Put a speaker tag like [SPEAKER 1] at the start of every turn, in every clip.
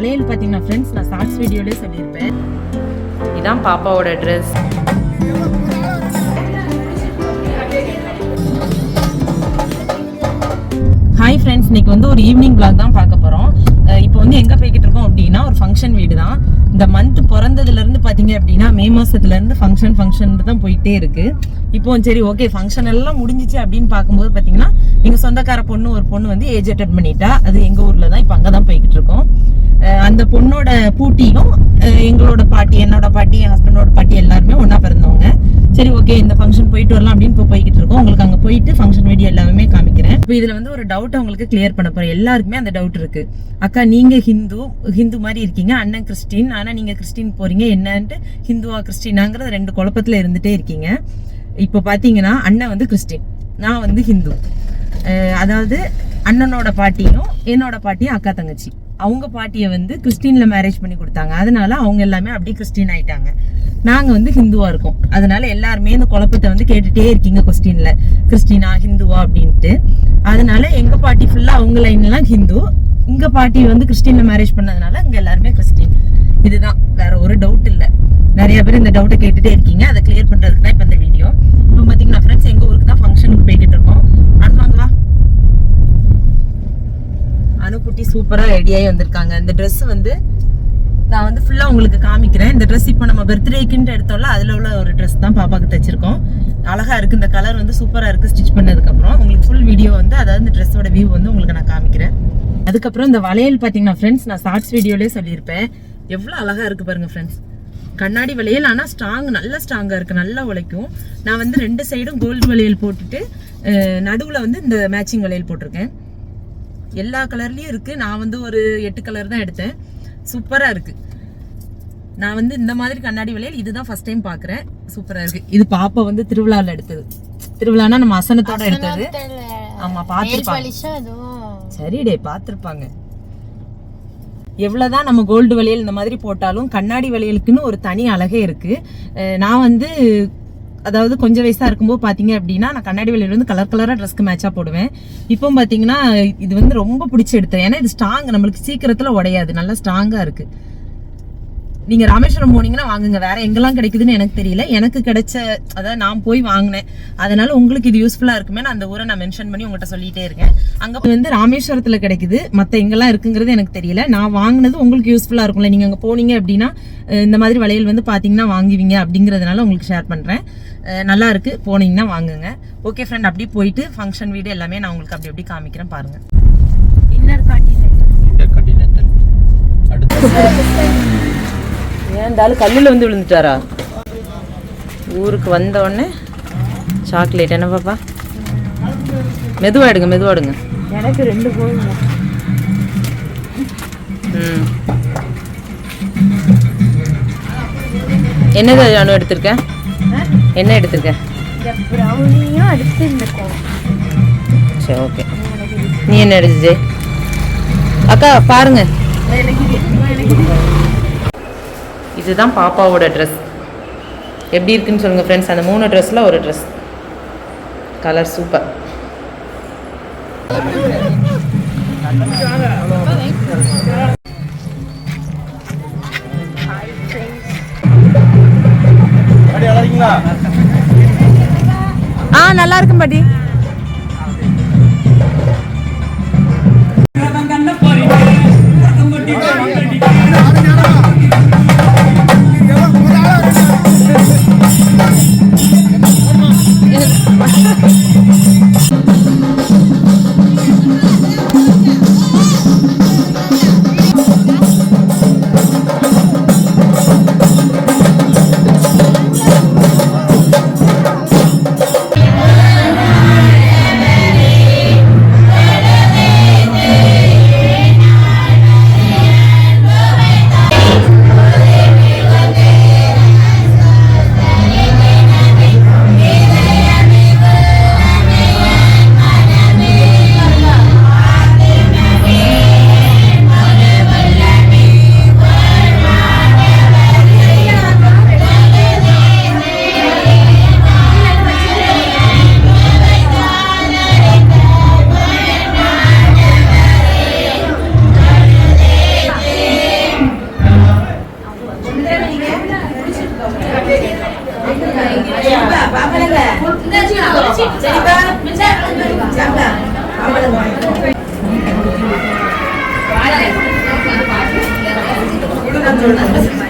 [SPEAKER 1] வளையல் பார்த்தீங்கன்னா ஃப்ரெண்ட்ஸ் நான் ஷார்ட்ஸ் வீடியோலேயே சொல்லியிருப்பேன்.
[SPEAKER 2] இதான் பாப்பாவோட ட்ரெஸ்
[SPEAKER 1] ஹாய் ஃப்ரெண்ட்ஸ் இன்னைக்கு வந்து ஒரு ஈவினிங் vlog தான் பார்க்க போகிறோம் இப்போ வந்து எங்கே போய்கிட்டு இருக்கோம் அப்படின்னா ஒரு ஃபங்க்ஷன் வீடு தான். இந்த மந்த் பிறந்ததுலேருந்து பார்த்தீங்க அப்படின்னா மே மாதத்துலேருந்து ஃபங்க்ஷன் ஃபங்க்ஷன் தான் போயிட்டே இருக்கு. இப்போ சரி ஓகே ஃபங்க்ஷன் எல்லாம் முடிஞ்சிச்சு அப்படின்னு பார்க்கும்போது பார்த்தீங்கன்னா எங்கள் சொந்தக்கார பொண்ணு ஒரு பொண்ணு வந்து ஏஜ் அட்டன் பண்ணிட்டா. அது எங்கள் ஊரில் தான் இப்போ அங்கே தான் போய்கிட்டு இருக்கோம். அந்த பொண்ணோட பூட்டியும் எங்களோட பாட்டி என்னோட பாட்டி என் ஹஸ்பண்டோட பாட்டி எல்லாருமே ஒன்றா பிறந்தவங்க. சரி ஓகே இந்த ஃபங்க்ஷன் போயிட்டு வரலாம் அப்படின்னு இப்போ போய்கிட்டு இருக்கோம். உங்களுக்கு அங்கே போயிட்டு ஃபங்க்ஷன் வீடியோ எல்லாமே காமிக்கிறேன். இப்போ இதில் வந்து ஒரு டவுட் உங்களுக்கு கிளியர் பண்ண போகிறேன் எல்லாருக்குமே அந்த டவுட் இருக்குது அக்கா நீங்கள் ஹிந்து ஹிந்து மாதிரி இருக்கீங்க. அண்ணன் கிறிஸ்டின். ஆனால் நீங்கள் கிறிஸ்டின் போகிறீங்க என்னன்ட்டு ஹிந்துவா கிறிஸ்டினாங்கிறது ரெண்டு குழப்பத்தில் இருந்துகிட்டே இருக்கீங்க. இப்போ பார்த்தீங்கன்னா அண்ணன் வந்து கிறிஸ்டின். நான் வந்து ஹிந்து. அதாவது அண்ணனோட பாட்டியும் என்னோட பாட்டியும் அக்கா தங்கச்சி. அவங்க பாட்டியை வந்து கிறிஸ்டினில் மேரேஜ் பண்ணி கொடுத்தாங்க. அதனால அவங்க எல்லாமே அப்படியே கிறிஸ்டின் ஆயிட்டாங்க. நாங்கள் வந்து ஹிந்துவாக இருக்கோம். அதனால எல்லாருமே இந்த குழப்பத்தை வந்து கேட்டுகிட்டே இருக்கீங்க கொஸ்டினில் கிறிஸ்டினா ஹிந்துவா அப்படின்ட்டு. அதனால எங்கள் பாட்டி ஃபுல்லாக அவங்க லைன்லாம் ஹிந்து. இங்கே பாட்டி வந்து கிறிஸ்டினில் மேரேஜ் பண்ணதுனால இங்கே எல்லாருமே கிறிஸ்டின். இதுதான். வேற ஒரு டவுட் இல்லை. நிறைய பேர் இந்த டவுட்டை கேட்டுகிட்டே இருக்கீங்க. அதை கிளியர் பண்ணுறதுக்கு தான் இப்போ இந்த வீடியோ இப்போ பார்த்தீங்கன்னா ஃப்ரெண்ட்ஸ் எங்கள் ஊருக்கு தான் ஃபங்க்ஷனுக்கு போய்கிட்டு இருக்கோம் அனுவாங்க வா அனுக்குட்டி சூப்பராக ரெடியாகி வந்திருக்காங்க. இந்த ட்ரெஸ் வந்து நான் வந்து ஃபுல்லாக உங்களுக்கு காமிக்கிறேன். இந்த ட்ரெஸ் இப்போ நம்ம பர்த்டேக்குன்ட்டு எடுத்தோம்ல அதில் உள்ள ஒரு ட்ரெஸ் தான் பாப்பாவுக்கு தைச்சிருக்கோம். அழகாக இருக்குது இந்த கலர் வந்து சூப்பராக இருக்குது ஸ்டிச் பண்ணதுக்கப்புறம். உங்களுக்கு ஃபுல் வீடியோ வந்து அதாவது இந்த ட்ரெஸ்ஸோட வியூ வந்து உங்களுக்கு நான் காமிக்கிறேன். அதுக்கப்புறம் இந்த வளையல் பார்த்தீங்கன்னா ஃப்ரெண்ட்ஸ் நான் ஷார்ட்ஸ் வீடியோலேயே சொல்லியிருப்பேன். எவ்வளோ அழகாக இருக்குது பாருங்கள் ஃப்ரெண்ட்ஸ் கண்ணாடி வளையல் ஆனால் ஸ்ட்ராங் நல்ல ஸ்ட்ராங்காக இருக்குது நல்லா உழைக்கும். நான் வந்து ரெண்டு சைடும் கோல்டு வளையல் போட்டுட்டு நடுவில் வந்து இந்த மேட்சிங் வளையல் போட்டிருக்கேன். எல்லா கலர்லயும் இருக்கு. நான் வந்து ஒரு எட்டு கலர் தான் எடுத்தேன். சூப்பரா இருக்கு. நான் வந்து இந்த மாதிரி கண்ணாடி வளையல் இதுதான் ஃபர்ஸ்ட் டைம் பாக்குறேன். சூப்பரா இருக்கு. இது பாப்பா வந்து திருவிழால எடுத்தது. திருவிழானா நம்ம அசனத்தோட எடுத்தது. ஆமா பாத்துருப்பாங்க. சரிடே பாத்திருப்பாங்க. எவ்வளவுதான் நம்ம கோல்டு வளையல் இந்த மாதிரி போட்டாலும் கண்ணாடி வளையலுக்குன்னு ஒரு தனி அழகே இருக்கு. அஹ் நான் வந்து அதாவது கொஞ்சம் வயசாக இருக்கும்போது பார்த்தீங்க அப்படின்னா நான் கண்ணாடி வளையல் வந்து கலர் கலராக ட்ரெஸ்க்கு மேட்சாக போடுவேன். இப்போ பார்த்தீங்கன்னா இது வந்து ரொம்ப பிடிச்சி எடுத்தேன் ஏன்னா இது ஸ்ட்ராங் நம்மளுக்கு சீக்கிரத்தில் உடையாது. நல்லா ஸ்ட்ராங்காக இருக்குது நீங்க ராமேஸ்வரம் போனீங்கன்னா வாங்குங்க. வேற எங்கெல்லாம் கிடைக்குதுன்னு எனக்கு தெரியல. எனக்கு கிடைச்ச அதாவது நான் போய் வாங்கினேன். அதனால உங்களுக்கு இது யூஸ்ஃபுல்லா இருக்குமே நான் அந்த ஊரை நான் மென்ஷன் பண்ணி உங்கள்கிட்ட சொல்லிட்டே இருக்கேன். அங்க வந்து ராமேஸ்வரத்துல கிடைக்குது. மத்த எங்கெல்லாம் இருக்குங்கிறது எனக்கு தெரியல. நான் வாங்கினது உங்களுக்கு யூஸ்ஃபுல்லா இருக்கும்ல. நீங்க அங்க போனீங்க அப்படின்னா இந்த மாதிரி வளையல் வந்து பாத்தீங்கன்னா வாங்குவீங்க அப்படிங்கறதுனால உங்களுக்கு ஷேர் பண்றேன். நல்லா இருக்கு. போனீங்கன்னா வாங்குங்க. ஓகே ஃப்ரெண்ட் அப்படியே போயிட்டு ஃபங்க்ஷன் வீடு எல்லாமே நான் உங்களுக்கு அப்படி அப்படி காமிக்கிறேன். பாருங்க. இன்னர்
[SPEAKER 3] இன்டர்கான்டினென்டல் அடுத்து.
[SPEAKER 1] ஏன் இந்த ஆளு கல்லில் வந்து விழுந்துட்டாரா? ஊருக்கு வந்த உடனே சாக்லேட் என்ன பாப்பா? மெதுவா எடுங்க
[SPEAKER 2] எனக்கு ரெண்டு போதும்
[SPEAKER 1] ம். என்னது அனு எடுத்திருக்க? என்ன எடுத்திருக்க?
[SPEAKER 2] இந்த ப்ரௌனியும் அடுத்து இந்த
[SPEAKER 1] சரி ஓகே நீ என்ன எடுத்துச்சு அக்கா பாருங்க. இதுதான் பாப்பாவோட ட்ரெஸ் எப்படி இருக்குன்னு சொல்லுங்க ஃப்ரெண்ட்ஸ் அந்த மூணு ட்ரெஸ்ல ஒரு ட்ரெஸ் கலர் சூப்பர் ஆ நல்லா இருக்கும் பாட்டி.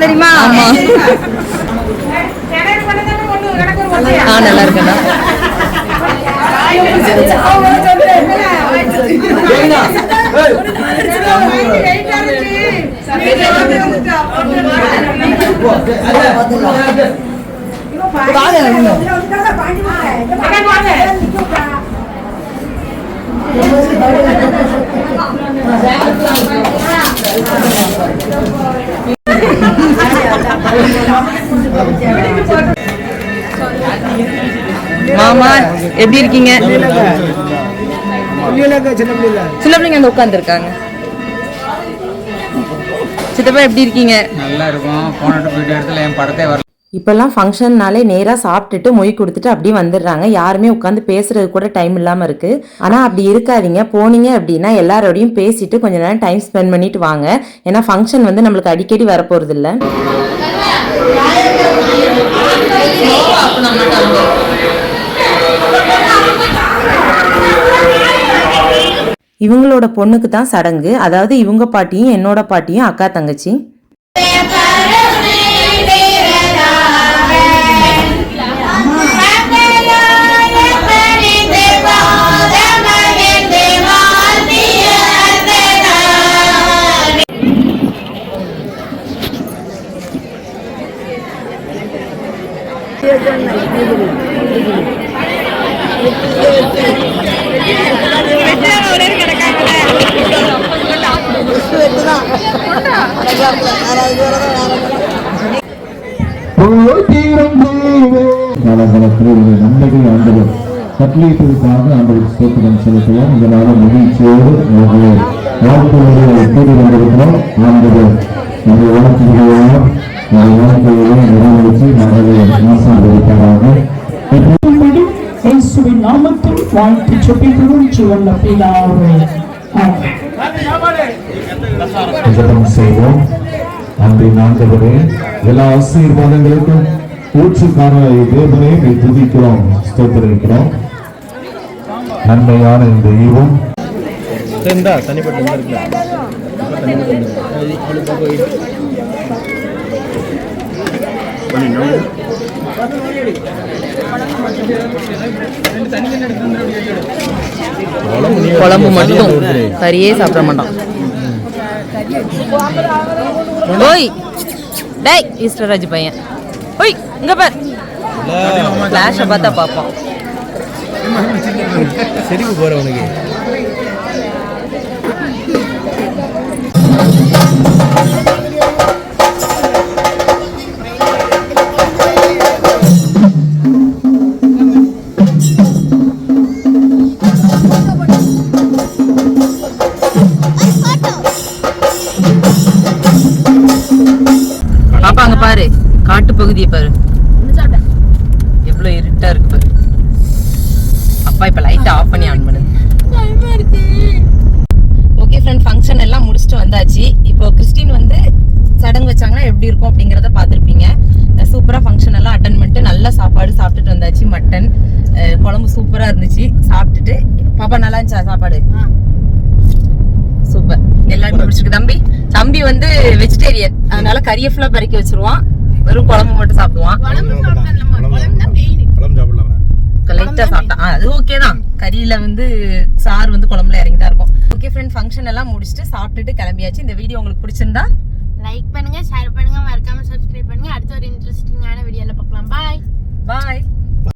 [SPEAKER 2] தெரியுமா
[SPEAKER 1] ஆமா ஆ நல்லா இருக்கேண்ணா மாமா எப்படி இருக்கீங்க? சின்ன பிள்ளைங்க உட்காந்துருக்காங்க சித்தப்பா எப்படி இருக்கீங்க?
[SPEAKER 4] நல்லா இருக்கும். போன போயிட்ட இடத்துல என் படத்தே வரல.
[SPEAKER 1] இப்போல்லாம் ஃபங்க்ஷன்னாலே நேராக சாப்பிட்டுட்டு மொய் கொடுத்துட்டு அப்படியே வந்துடுறாங்க. யாருமே உட்காந்து பேசுறது கூட டைம் இல்லாமல் இருக்கு. ஆனால் அப்படி இருக்காதீங்க. போனீங்க அப்படின்னா எல்லாரோடையும் பேசிட்டு கொஞ்ச நேரம் டைம் ஸ்பெண்ட் பண்ணிட்டு வாங்க. ஏன்னா ஃபங்க்ஷன் வந்து நம்மளுக்கு அடிக்கடி வரப்போறது இல்லை இவங்களோட பொண்ணுக்கு தான் சடங்கு. அதாவது இவங்க பாட்டியும் என்னோட பாட்டியும் அக்கா தங்கச்சி.
[SPEAKER 5] நன்மைகள் ஆண்டவர் கட்டளையிட்டதற்காக ஆண்டவர் ஸ்தோத்திரம் செலுத்துவோம் இதனால மகிழ்ச்சியோடு வாழ்க்கையோடு கூடி வந்திருக்கிறோம் ஆண்டவர் நம்முடைய வாழ்க்கையோடு நம்முடைய வாழ்க்கையோடு நிறைவேற்றி ஆசீர்வதிப்பாராக
[SPEAKER 6] படி இயேசுவின் நாமத்தில் வாழ்த்து ஜெபிக்கிறோம் ஜீவன பிதாவே. ஆமென்.
[SPEAKER 5] ஜெபம் செய்வோம். அன்பின் ஆண்டவரே எல்லா ஆசீர்வாதங்களுக்கும் ஊற்றுக்காரரை தேவனே நீ துதிக்கிறோம் ஸ்தோத்திரிக்கிறோம். நன்மையான இந்த ஈவும்.
[SPEAKER 3] தனிப்பட்ட
[SPEAKER 1] குழம்பு மட்டும். கறியே சாப்பிட மாட்டான். ஓய். டேய் ஈஸ்வரராஜ் பையன். ஓய் இங்க பார். ஃபிளாஷை பார்த்தா பார்ப்போம்
[SPEAKER 3] சிரிப்பு போற உனக்கு
[SPEAKER 1] பகுதியை பாரு. எவ்வளவு இருட்டா இருக்கு பாரு. அப்பா இப்ப லைட் ஆஃப் பண்ணி ஆன் பண்ணுது ஓகே ஃப்ரெண்ட் ஃபங்க்ஷன் எல்லாம் முடிச்சுட்டு வந்தாச்சு. இப்போ கிறிஸ்டின் வந்து சடங்கு வச்சாங்கன்னா எப்படி இருக்கும் அப்படிங்கறத பார்த்துருப்பீங்க. சூப்பரா ஃபங்க்ஷன் எல்லாம் அட்டன் பண்ணிட்டு நல்ல சாப்பாடு சாப்பிட்டுட்டு வந்தாச்சு மட்டன் குழம்பு சூப்பரா இருந்துச்சு. சாப்பிட்டுட்டு பாப்பா நல்லா இருந்துச்சா சாப்பாடு? சூப்பர் எல்லாருக்கும் பிடிச்சிருக்கு தம்பி. தம்பி வந்து வெஜிடேரியன் அதனால கறியை ஃபுல்லா பறிக்க வச்சிருவான். வெறும் குழம்பு மட்டும் சாப்பிடுவான். லைட்டா சாப்பிட்டான் அது ஓகே தான். கறியில வந்து சாறு வந்து குழம்புல இறங்கி தான் இருக்கும். ஓகே ஃப்ரெண்ட் ஃபங்க்ஷன் எல்லாம் முடிச்சுட்டு சாப்பிட்டுட்டு கிளம்பியாச்சு. இந்த வீடியோ உங்களுக்கு பிடிச்சிருந்தா
[SPEAKER 7] லைக் பண்ணுங்க ஷேர் பண்ணுங்க. மறக்காம சப்ஸ்கிரைப் பண்ணுங்க. அடுத்த ஒரு இன்ட்ரெஸ்டிங்கான வீடியோல பார்க்கலாம்.